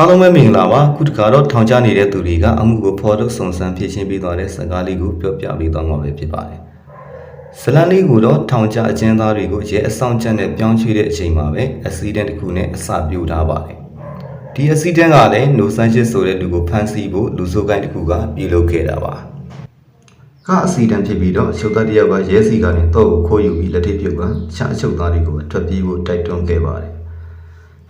အားလုံးပဲမင်္ဂလာပါခုတခါတော့ထောင်ချနေတဲ့သူတွေကအမှုကိုဖော်ထုတ်စုံစမ်းဖြေရှင်းပေးသွားတဲ့စကားလေးကိုပြောပြပေးသွားမှာပဲဖြစ်ပါတယ်ဇလန်လေးကိုတော့ထောင်ချအကျဉ်းသားတွေကိုရဲအဆောင်ချက်နဲ့ပြောင်းရွှေ့တဲ့အချိန်မှာပဲအက်ဆီဒန့်တစ်ခုနဲ့အစပြုထားပါတယ်ဒီအက်ဆီဒန့်ကလည်းနိုဆန်ချစ်ဆိုတဲ့လူကိုဖမ်းဆီးဖို့လူဆိုးကိုင်းတစ်ခုကပြုလုပ်ခဲ့တာပါကအစီတန်ဖြစ်ပြီးတော့ချုပ်သားတစ်ယောက်ကရဲစီကနေတော့ကိုခိုးယူပြီးလက်ထိပ်ပြုတ်ကချအချုပ်သားတွေကိုထွက်ပြေးဖို့တိုက်တွန်းခဲ့ပါတယ်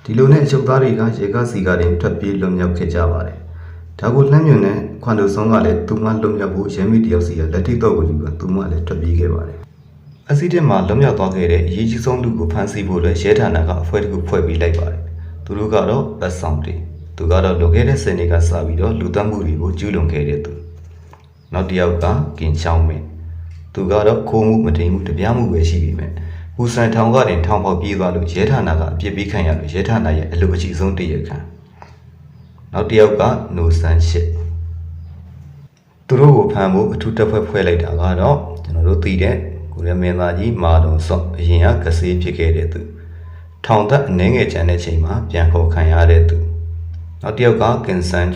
ဒီလိုနဲ့အချုပ်သားတွေကရေကားစီကားတင်ထွက်ပြေးလွန်မြောက်ခဲ့ကြပါတယ်။ဒါကိုလှမ်းမြွန်နဲ့ခွန်တိုဆုံးကလည်းသူမလွန်မြောက်ဖို့ရဲမိတယောက်စီကလက်ထိတ်တော့ကိုယူကသူမလည်းထွက်ပြေးခဲ့ပါတယ်။အစီတင်မှာလွန်မြောက်သွားခဲ့တဲ့အရေးကြီးဆုံးလူကိုဖမ်းဆီးဖို့လည်းရဲဌာနကအဖွဲ့တစ်ခုဖွဲ့ပြီးလိုက်ပါတယ်။သူတို့ကတော့ဗတ်ဆောင်တွေသူကတော့လွန်ခဲ့တဲ့စနေကစပြီးတော့လူသတ်မှုတွေကိုကျူးလွန်ခဲ့တဲ့သူ။နောက်တစ်ယောက်ကကင်ချောင်းမင်းသူကတော့ခိုးမှုမတိမ်မှုတပြားမှုပဲရှိပြီမဲ့ ဟူဆန်ထောင်ကနေထောင်ပေါက်ပြေးသွားလို့ရဲဌာနကအပြစ်ပေးခံရလို့ရဲဌာနရဲ့အလိုအကြီးဆုံးတရခံနောက်တစ်ယောက်ကနိုဆန်ရှစ်သူတို့ကိုဖမ်းဖို့အထူးတပ်ဖွဲ့ဖွဲ့လိုက်တာကတော့ကျွန်တော်တို့သိတဲ့ကိုရမင်းသားကြီးမာတုံစော့အရင်ကကစေးဖြစ်ခဲ့တဲ့သူထောင်သက်အနှဲငယ်ကျန်တဲ့ချိန်မှာပြန်ခေါ်ခံရတဲ့သူနောက်တစ်ယောက်ကကင်ဆန်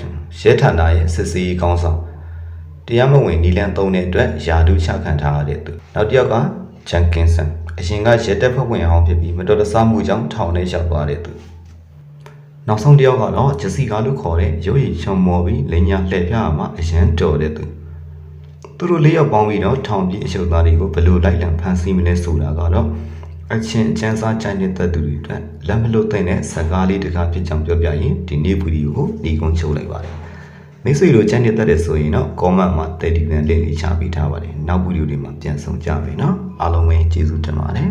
ရဲဌာနရဲ့စစ်စေးကောင်းဆောင်တရားမဝင်နီလန်သုံးတဲ့အတွက်ယာဒူချခံထားရတဲ့သူနောက်တစ်ယောက်ကဂျန်ကင်ဆန် အရင်ကရဲတပ်ဖွဲ့ဝင်အောင်ဖြစ်ပြီးမတော်တဆမှုကြောင့်ထောင်ထဲရောက်သွားတဲ့သူနောက်ဆုံးတစ်ယောက်ကတော့ဂျစီကာလို့ခေါ်တဲ့ရုပ်ရည်ချုံမော်ပြီးလိညာလှည့်ပြားမှာအရန်တော်တဲ့သူသူတို့လေးယောက်ပေါင်းပြီးတော့ထောင်ပြီးအချုပ်သားတွေကိုဘယ်လိုလိုက်လံဖမ်းဆီးမလဲဆိုတာကတော့အချင်းအချမ်းစားကြိုင်တဲ့သူတွေအတွက်လက်မလွတ်တဲ့စကားလေးတကားဖြစ်ကြောင်းပြောပြရင်ဒီနေ့ဗီဒီယိုကိုဒီကုန်းချုပ်လိုက်ပါတယ် မိတ်ဆွေတို့ချမ်းတဲ့တဲ့ဆိုရင်တော့ comment မှာ30ပြန်လေးလေးချပေးထားပါတယ်နောက်ဗီဒီယိုတွေမှာပြန်ဆောင်ကြမယ်နော်အားလုံးပဲကျေးဇူးတင်ပါတယ်